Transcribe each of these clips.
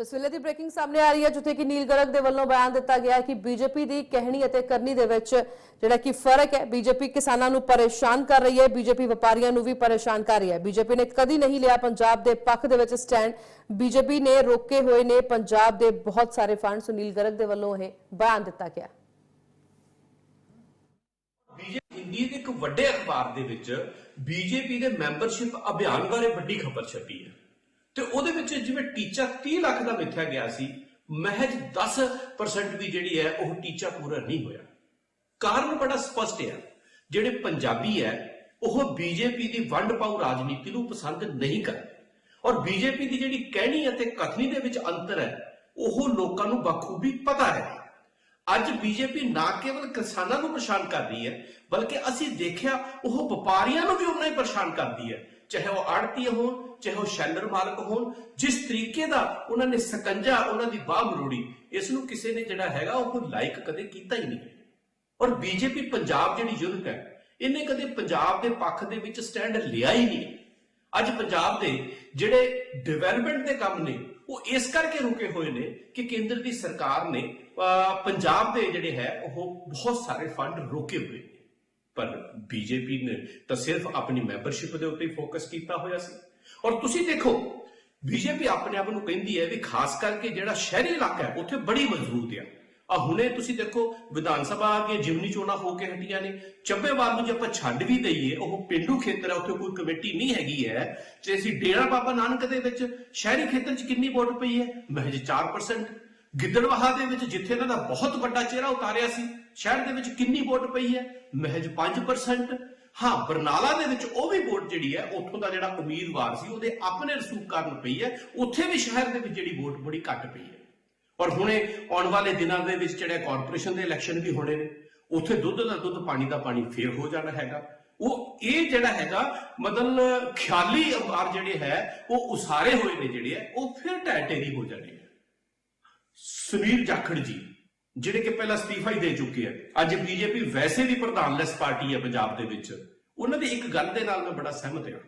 ਤੋ ਦੀ ਬ੍ਰੇਕਿੰਗ ਸਾਹਮਣੇ ਆ ਰਹੀ ਹੈ, ਜਿੱਥੇ ਕਿ ਨੀਲ ਗਰਗ ਦੇ ਵੱਲੋਂ ਬਿਆਨ ਦਿੱਤਾ ਗਿਆ ਹੈ ਕਿ ਬੀਜੇਪੀ ਦੀ ਕਹਿਣੀ ਅਤੇ ਕਰਨੀ ਦੇ ਵਿੱਚ ਜਿਹੜਾ ਕਿ ਫ਼ਰਕ ਹੈ, ਬੀਜੇਪੀ ਕਿਸਾਨਾਂ ਨੂੰ ਪਰੇਸ਼ਾਨ ਕਰ ਰਹੀ ਹੈ, ਬੀਜੇਪੀ ਵਪਾਰੀਆਂ ਨੂੰ ਵੀ ਪਰੇਸ਼ਾਨ ਕਰ ਰਹੀ ਹੈ। ਬੀਜੇਪੀ ਨੇ ਕਦੀ ਨਹੀਂ ਲਿਆ ਪੰਜਾਬ ਦੇ ਪੱਖ ਦੇ ਵਿੱਚ ਸਟੈਂਡ। ਬੀਜੇਪੀ ਨੇ ਰੋਕੇ ਹੋਏ ਨੇ ਪੰਜਾਬ ਦੇ ਬਹੁਤ ਸਾਰੇ ਫੰਡ ਸੁਨੀਲ ਗਰਗ ਦੇ ਵੱਲੋਂ ਇਹ ਬਿਆਨ ਦਿੱਤਾ ਗਿਆ। ਬੀਜੇਪੀ ਹਿੰਦੀ ਦੇ ਇੱਕ ਵੱਡੇ ਅਖਬਾਰ ਦੇ ਵਿੱਚ ਬੀਜੇਪੀ ਦੇ ਮੈਂਬਰਸ਼ਿਪ ਅਭਿਆਨ ਬਾਰੇ ਵੱਡੀ ਖਬਰ ਛਪੀ ਹੈ। ਤੇ ਉਹਦੇ ਵਿੱਚ ਜਿਵੇਂ ਟੀਚਾ 30 ਲੱਖ ਦਾ ਮਿੱਥਿਆ ਗਿਆ ਸੀ, ਮਹਿਜ 10% ਵੀ ਜਿਹੜੀ ਹੈ ਉਹ ਟੀਚਾ ਪੂਰਾ ਨਹੀਂ ਹੋਇਆ। ਕਾਰਨ ਬੜਾ ਸਪਸ਼ਟ ਹੈ, ਜਿਹੜੇ ਪੰਜਾਬੀ ਹੈ, ਉਹ ਬੀਜੇਪੀ ਦੀ ਵੰਡ ਪਾਉ ਰਾਜਨੀਤੀ ਨੂੰ ਪਸੰਦ ਨਹੀਂ ਕਰਦੇ। ਔਰ ਬੀਜੇਪੀ ਦੀ ਜਿਹੜੀ ਕਹਿਣੀ ਅਤੇ ਕਥਨੀ ਦੇ ਵਿੱਚ ਅੰਤਰ ਹੈ, ਉਹ ਲੋਕਾਂ ਨੂੰ ਬਖੂਬੀ ਪਤਾ ਹੈ। ਅੱਜ ਬੀਜੇਪੀ ਨਾ ਕੇਵਲ ਕਿਸਾਨਾਂ ਨੂੰ ਪਰੇਸ਼ਾਨ ਕਰ ਰਹੀ ਹੈ, ਬਲਕਿ ਅਸੀਂ ਦੇਖਿਆ ਉਹ ਵਪਾਰੀਆਂ ਨੂੰ ਵੀ ਉਨਾ ਹੀ ਪਰੇਸ਼ਾਨ ਕਰਦੀ ਹੈ। ਚਾਹੇ ਉਹ ਆੜਤੀ ਹੋਣ ਚਾਹੇ ਉਹ ਸ਼ੈਲਰ ਮਾਲਕ ਹੋਣ ਜਿਸ ਤਰੀਕੇ ਦਾ ਉਹਨਾਂ ਨੇ ਸਕੰਜਾ ਉਹਨਾਂ ਦੀ ਬਾਹ ਮਰੋੜੀ ਇਸ ਨੂੰ ਕਿਸੇ ਨੇ ਜਿਹੜਾ ਹੈਗਾ ਉਹ ਲਾਈਕ ਕਦੇ ਕੀਤਾ ਹੀ ਨਹੀਂ। ਔਰ ਬੀਜੇਪੀ ਪੰਜਾਬ ਜਿਹੜੀ ਯੂਨਿਟ ਹੈ ਇਹਨੇ ਕਦੇ ਪੰਜਾਬ ਦੇ ਪੱਖ ਦੇ ਵਿੱਚ ਸਟੈਂਡ ਲਿਆ ਹੀ ਨਹੀਂ। ਅੱਜ ਪੰਜਾਬ ਦੇ ਜਿਹੜੇ ਡਿਵੈਲਪਮੈਂਟ ਦੇ ਕੰਮ ਨੇ ਉਹ ਇਸ ਕਰਕੇ ਰੁਕੇ ਹੋਏ ਨੇ ਕਿ ਕੇਂਦਰ ਦੀ ਸਰਕਾਰ ਨੇ ਅਹ, ਪੰਜਾਬ ਦੇ ਜਿਹੜੇ ਹੈ ਉਹ ਬਹੁਤ ਸਾਰੇ ਫੰਡ ਰੋਕੇ ਹੋਏ ਨੇ। ਪਰ ਬੀਜੇਪੀ ਨੇ ਤਾਂ ਸਿਰਫ ਆਪਣੀ ਮੈਂਬਰਸ਼ਿਪ ਦੇ ਉੱਤੇ ਹੀ ਫੋਕਸ ਕੀਤਾ ਹੋਇਆ ਸੀ। ਔਰ ਤੁਸੀਂ ਦੇਖੋ ਬੀਜੇਪੀ ਆਪਣੇ ਆਪ ਨੂੰ ਕਹਿੰਦੀ ਹੈ ਵੀ ਖਾਸ ਕਰਕੇ ਜਿਹੜਾ ਸ਼ਹਿਰੀ ਇਲਾਕਾ ਹੈ, ਉੱਥੇ ਬੜੀ ਮਜ਼ਬੂਤ ਹੈ ਆ ਹੁਣੇ ਤੁਸੀਂ ਦੇਖੋ, ਵਿਧਾਨ ਸਭਾ ਕੇ ਜਿਮਨੀ ਚੋਣਾਂ ਹੋ ਕੇ ਹਟੀਆਂ ਨੇ। ਚੱਬੇਵਾਲ ਨੂੰ ਜੇ ਆਪਾਂ ਛੱਡ ਵੀ ਦਈਏ, ਉਹ ਪਿੰਡੂ ਖੇਤਰ ਹੈ ਉੱਥੇ ਕੋਈ ਕਮੇਟੀ ਨਹੀਂ ਹੈਗੀ ਹੈ। ਜੇ ਅਸੀਂ ਡੇਰਾ ਬਾਬਾ ਨਾਨਕ ਦੇ ਵਿੱਚ ਸ਼ਹਿਰੀ ਖੇਤਰ 'ਚ ਕਿੰਨੀ ਵੋਟ ਪਈ ਹੈ? ਮਹਿਜ 4% ਗਿੱਦੜਵਾਹਾ ਦੇ ਵਿੱਚ ਜਿੱਥੇ ਇਹਨਾਂ ਦਾ ਬਹੁਤ ਵੱਡਾ ਚਿਹਰਾ ਉਤਾਰਿਆ ਸੀ, ਸ਼ਹਿਰ ਦੇ ਵਿੱਚ ਕਿੰਨੀ ਵੋਟ ਪਈ ਹੈ? ਮਹਿਜ 5% ਹਾਂ, ਬਰਨਾਲਾ ਦੇ ਵਿੱਚ ਉਹ ਵੀ ਵੋਟ ਜਿਹੜੀ ਹੈ, ਉੱਥੋਂ ਦਾ ਜਿਹੜਾ ਉਮੀਦਵਾਰ ਸੀ, ਉਹਦੇ ਆਪਣੇ ਰਸੂਖ ਕਾਰਨ ਪਈ ਹੈ। ਉੱਥੇ ਵੀ ਸ਼ਹਿਰ ਦੇ ਵਿੱਚ ਜਿਹੜੀ ਵੋਟ ਬੜੀ ਘੱਟ ਪਈ ਹੈ। ਔਰ ਹੁਣੇ ਆਉਣ ਵਾਲੇ ਦਿਨਾਂ ਦੇ ਵਿੱਚ ਜਿਹੜੇ ਕਾਰਪੋਰੇਸ਼ਨ ਦੇ ਇਲੈਕਸ਼ਨ ਵੀ ਹੋਣੇ ਨੇ, ਉੱਥੇ ਦੁੱਧ ਦਾ ਦੁੱਧ, ਪਾਣੀ ਦਾ ਪਾਣੀ ਫੇਰ ਹੋ ਜਾਣਾ ਹੈਗਾ। ਉਹ ਇਹ ਜਿਹੜਾ ਹੈਗਾ, ਮਤਲਬ ਖਿਆਲੀ ਅਖਬਾਰ ਜਿਹੜੇ ਹੈ, ਉਹ ਉਸਾਰੇ ਹੋਏ ਨੇ ਜਿਹੜੇ ਹੈ, ਉਹ ਫਿਰ ਟੈਟੇਰੀ ਹੋ ਜਾਣੇ ਹੈ ਸੁਨੀਲ ਜਾਖੜ ਜੀ, ਜਿਹੜੇ ਕਿ ਪਹਿਲਾਂ ਅਸਤੀਫਾ ਹੀ ਦੇ ਚੁੱਕੇ ਆ। ਅੱਜ ਬੀਜੇਪੀ ਵੈਸੇ ਵੀ ਪ੍ਰਧਾਨਲੈਸ ਪਾਰਟੀ ਹੈ ਪੰਜਾਬ ਦੇ ਵਿੱਚ। ਉਹਨਾਂ ਦੀ ਇੱਕ ਗੱਲ ਦੇ ਨਾਲ ਮੈਂ ਬੜਾ ਸਹਿਮਤ ਹਾਂ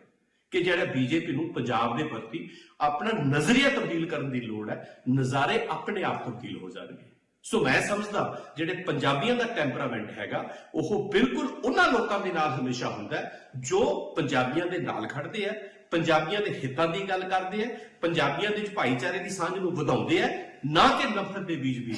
ਕਿ ਜਿਹੜਾ ਬੀਜੇਪੀ ਨੂੰ ਪੰਜਾਬ ਦੇ ਪ੍ਰਤੀ ਆਪਣਾ ਨਜ਼ਰੀਆ ਤਬਦੀਲ ਕਰਨ ਦੀ ਲੋੜ ਹੈ, ਨਜ਼ਾਰੇ ਆਪਣੇ ਆਪ ਤਬਦੀਲ ਹੋ ਜਾਣਗੇ। ਸੋ ਮੈਂ ਸਮਝਦਾ, ਜਿਹੜੇ ਪੰਜਾਬੀਆਂ ਦਾ ਟੈਂਪਰਾਮੈਂਟ ਹੈਗਾ, ਉਹ ਬਿਲਕੁਲ ਉਹਨਾਂ ਲੋਕਾਂ ਦੇ ਨਾਲ ਹਮੇਸ਼ਾ ਹੁੰਦਾ ਜੋ ਪੰਜਾਬੀਆਂ ਦੇ ਨਾਲ ਖੜਦੇ ਆ ਪੰਜਾਬੀਆਂ ਦੇ ਹਿੱਤਾਂ ਦੀ ਗੱਲ ਕਰਦੇ ਆ ਪੰਜਾਬੀਆਂ ਦੇ ਵਿੱਚ ਭਾਈਚਾਰੇ ਦੀ ਸਾਂਝ ਨੂੰ ਵਧਾਉਂਦੇ ਆ ਨਾ ਕਿ ਨਫ਼ਰਤ ਦੇ ਬੀਜ ਬੀਜ